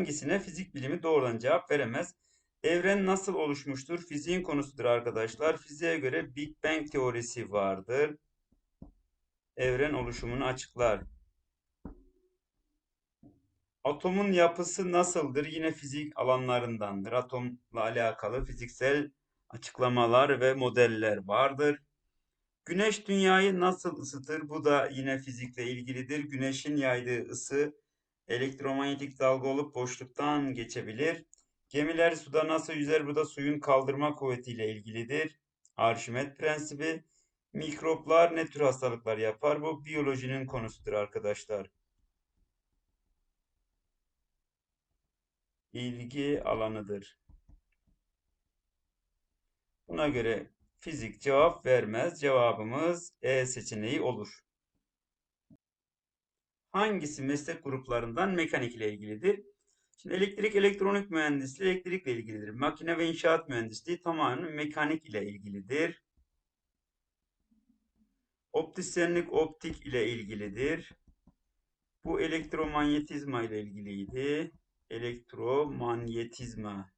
Hangisine fizik bilimi doğrudan cevap veremez? Evren nasıl oluşmuştur? Fiziğin konusudur arkadaşlar. Fiziğe göre Big Bang teorisi vardır. Evren oluşumunu açıklar. Atomun yapısı nasıldır? Yine fizik alanlarındandır. Atomla alakalı fiziksel açıklamalar ve modeller vardır. Güneş dünyayı nasıl ısıtır? Bu da yine fizikle ilgilidir. Güneşin yaydığı ısı elektromanyetik dalga olup boşluktan geçebilir. Gemiler suda nasıl yüzer? Bu da suyun kaldırma kuvvetiyle ilgilidir. Arşimet prensibi. Mikroplar ne tür hastalıklar yapar? Bu biyolojinin konusudur arkadaşlar. ilgi alanıdır. Buna göre fizik cevap vermez. Cevabımız E seçeneği olur. Hangisi meslek gruplarından mekanik ile ilgilidir? Şimdi elektrik elektronik mühendisliği elektrikle ilgilidir. Makine ve inşaat mühendisliği tamamen mekanik ile ilgilidir. Optisyenlik optik ile ilgilidir. Bu elektromanyetizma ile ilgiliydi elektromanyetizma.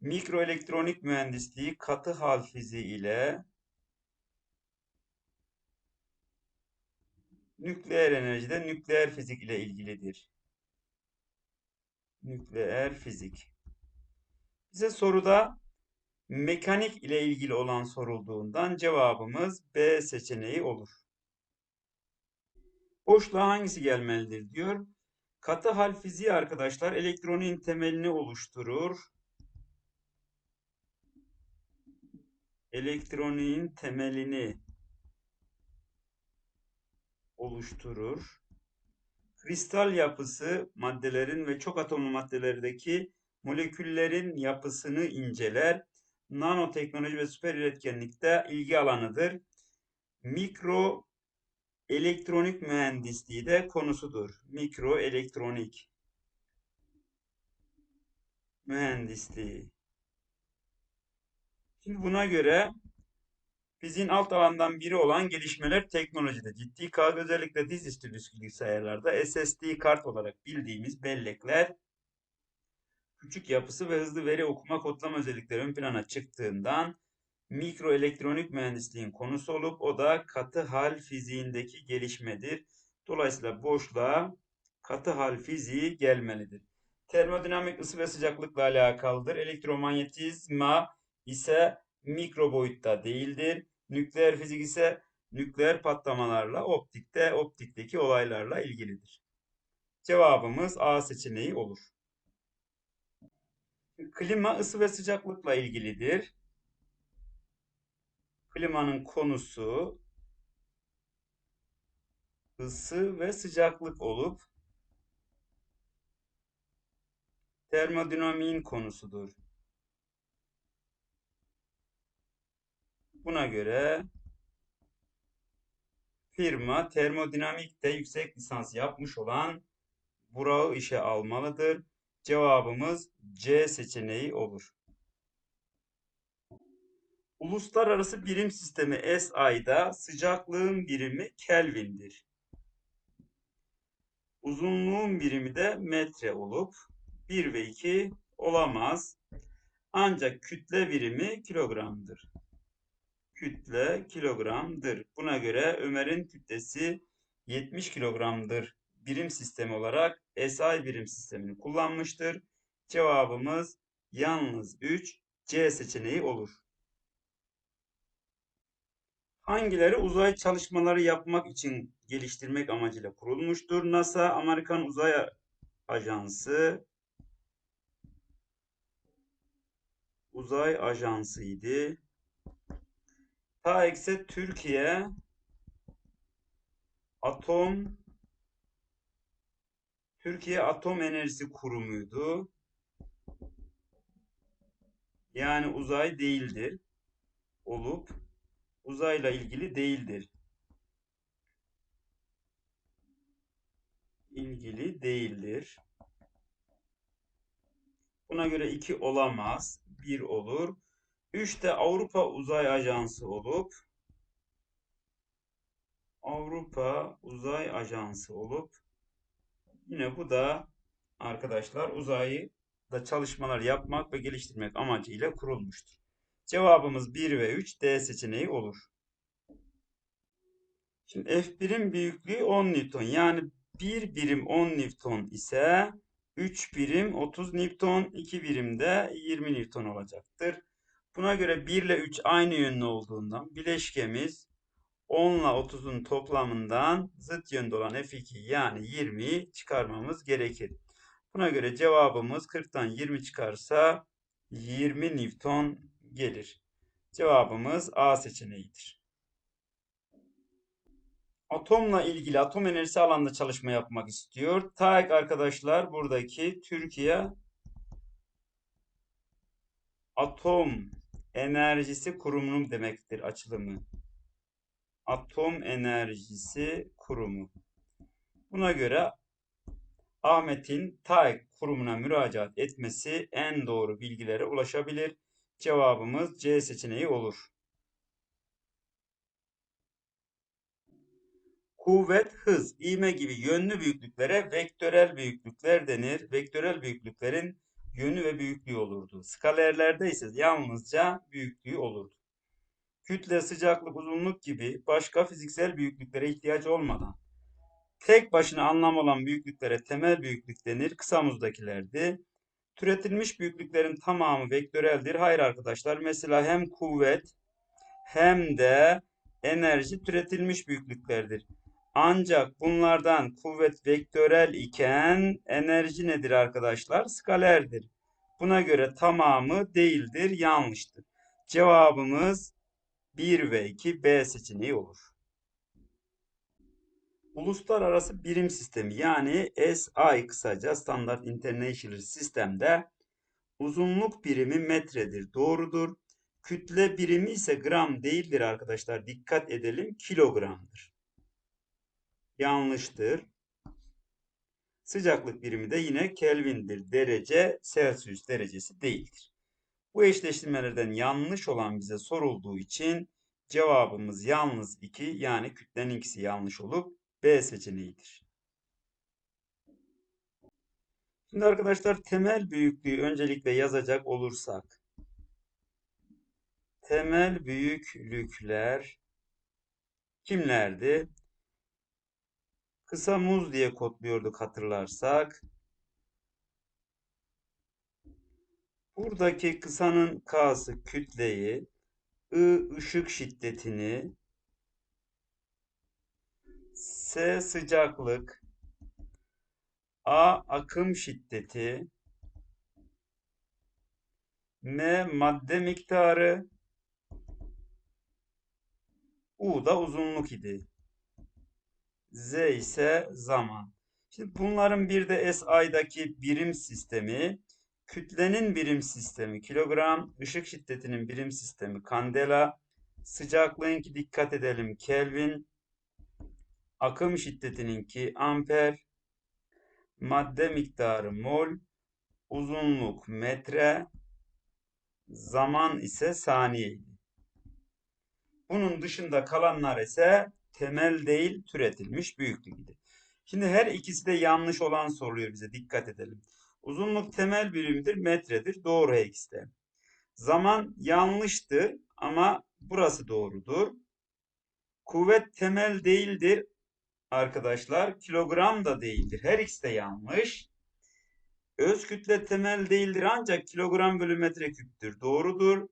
Mikroelektronik mühendisliği katı hal fiziği ile nükleer enerjide nükleer fizik ile ilgilidir. Nükleer fizik. Bize soruda mekanik ile ilgili olan sorulduğundan cevabımız B seçeneği olur. Boşluğa hangisi gelmelidir diyor. Katı hal fiziği arkadaşlar elektronin temelini oluşturur. Elektronin temelini oluşturur. Kristal yapısı maddelerin ve çok atomlu maddelerdeki moleküllerin yapısını inceler. Nanoteknoloji ve süper iletkenlikte ilgi alanıdır. Mikro elektronik mühendisliği de konusudur. Mikroelektronik mühendisliği. Şimdi buna göre fiziğin alt alandan biri olan gelişmeler teknolojide ciddi kaldı. Özellikle dizüstü bilgisayarlarda SSD kart olarak bildiğimiz bellekler küçük yapısı ve hızlı veri okuma kodlama özellikleri ön plana çıktığından mikroelektronik mühendisliğin konusu olup o da katı hal fiziğindeki gelişmedir. Dolayısıyla boşluğa katı hal fiziği gelmelidir. Termodinamik ısı ve sıcaklıkla alakalıdır. Elektromanyetizma ise mikro boyutta değildir. Nükleer fizik ise nükleer patlamalarla optikte, optikteki olaylarla ilgilidir. Cevabımız A seçeneği olur. Klima ısı ve sıcaklıkla ilgilidir. Klimanın konusu ısı ve sıcaklık olup termodinamiğin konusudur. Buna göre firma termodinamikte yüksek lisans yapmış olan Burak'ı işe almalıdır. Cevabımız C seçeneği olur. Uluslararası birim sistemi SI'da sıcaklığın birimi Kelvin'dir. Uzunluğun birimi de metre olup 1 ve 2 olamaz. Ancak kütle birimi kilogramdır. Kütle kilogramdır. Buna göre Ömer'in kütlesi 70 kilogramdır. Birim sistemi olarak SI birim sistemini kullanmıştır. Cevabımız yalnız 3 C seçeneği olur. Hangileri uzay çalışmaları yapmak için geliştirmek amacıyla kurulmuştur? NASA, Amerikan Uzay Ajansı, Uzay Ajansı'ydı. TAEX'e Türkiye Atom Türkiye Atom Enerjisi Kurumu'ydu. Yani uzay değildir. Olup uzayla ilgili değildir. İlgili değildir. Buna göre 2 olamaz. 1 olur. 3 de Avrupa Uzay Ajansı olup Avrupa Uzay Ajansı olup Yine bu da arkadaşlar uzayı da çalışmalar yapmak ve geliştirmek amacıyla kurulmuştur. Cevabımız 1 ve 3 D seçeneği olur. Şimdi F1'in büyüklüğü 10 Newton. Yani 1 birim 10 Newton ise 3 birim 30 Newton, 2 birim de 20 Newton olacaktır. Buna göre 1 ile 3 aynı yönlü olduğundan bileşkemiz 10 ile 30'un toplamından zıt yönde olan F2 yani 20'yi çıkarmamız gerekir. Buna göre cevabımız 40'tan 20 çıkarsa 20 Newton gelir. Cevabımız A seçeneğidir. Atomla ilgili atom enerjisi alanında çalışma yapmak istiyor. TAEK arkadaşlar buradaki Türkiye Atom Enerjisi Kurumu demektir açılımı. Atom Enerjisi Kurumu. Buna göre Ahmet'in TAEK kurumuna müracaat etmesi en doğru bilgilere ulaşabilir. Cevabımız C seçeneği olur. Kuvvet, hız, ivme gibi yönlü büyüklüklere vektörel büyüklükler denir. Vektörel büyüklüklerin yönü ve büyüklüğü olurdu. Skalerlerde ise yalnızca büyüklüğü olurdu. Kütle, sıcaklık, uzunluk gibi başka fiziksel büyüklüklere ihtiyaç olmadan tek başına anlam olan büyüklüklere temel büyüklük denir. Kısa muzdakilerdi. Türetilmiş büyüklüklerin tamamı vektöreldir. Hayır arkadaşlar. Mesela hem kuvvet hem de enerji türetilmiş büyüklüklerdir. Ancak bunlardan kuvvet vektörel iken enerji nedir arkadaşlar? Skalerdir. Buna göre tamamı değildir, yanlıştır. Cevabımız 1 ve 2 B seçeneği olur. Uluslararası birim sistemi yani SI kısaca Standard International Sistem'de uzunluk birimi metredir. Doğrudur. Kütle birimi ise gram değildir arkadaşlar. Dikkat edelim kilogramdır. Yanlıştır. Sıcaklık birimi de yine Kelvin'dir. Derece Celsius derecesi değildir. Bu eşleştirmelerden yanlış olan bize sorulduğu için cevabımız yalnız 2 yani kütlenin ikisi yanlış olup B seçeneğidir. Şimdi arkadaşlar temel büyüklüğü öncelikle yazacak olursak temel büyüklükler kimlerdi? Kısa muz diye kodluyorduk hatırlarsak. Buradaki kısanın K'sı kütleyi, I ışık şiddetini, S sıcaklık, A akım şiddeti, M madde miktarı, U da uzunluk idi. Z ise zaman. Şimdi bunların bir de SI'daki birim sistemi, kütlenin birim sistemi kilogram, ışık şiddetinin birim sistemi kandela, sıcaklığınki dikkat edelim Kelvin, akım şiddetininki amper, madde miktarı mol, uzunluk metre, zaman ise saniyeydi. Bunun dışında kalanlar ise temel değil türetilmiş büyüklüğüydü. Şimdi her ikisi de yanlış olan soruluyor bize dikkat edelim. Uzunluk temel birimidir metredir doğru her ikisi de. Zaman yanlıştır ama burası doğrudur. Kuvvet temel değildir arkadaşlar. Kilogram da değildir. Her ikisi de yanlış. Öz kütle temel değildir ancak kilogram bölü metre küptür. Doğrudur.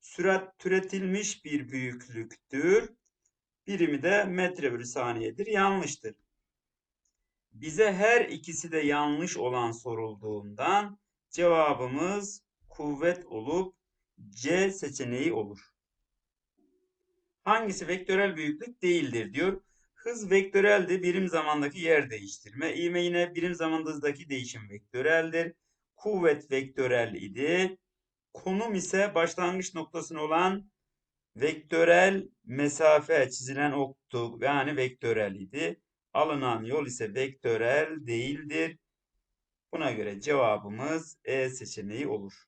Sürat türetilmiş bir büyüklüktür. Birimi de metre bölü saniyedir. Yanlıştır. Bize her ikisi de yanlış olan sorulduğundan cevabımız kuvvet olup C seçeneği olur. Hangisi vektörel büyüklük değildir diyor. Hız vektöreldi. Birim zamandaki yer değiştirme. İvme yine birim zamanda hızdaki değişim vektöreldir. Kuvvet vektörel idi. Konum ise başlangıç noktasına olan vektörel mesafe çizilen oktu yani vektörel idi. Alınan yol ise vektörel değildir. Buna göre cevabımız E seçeneği olur.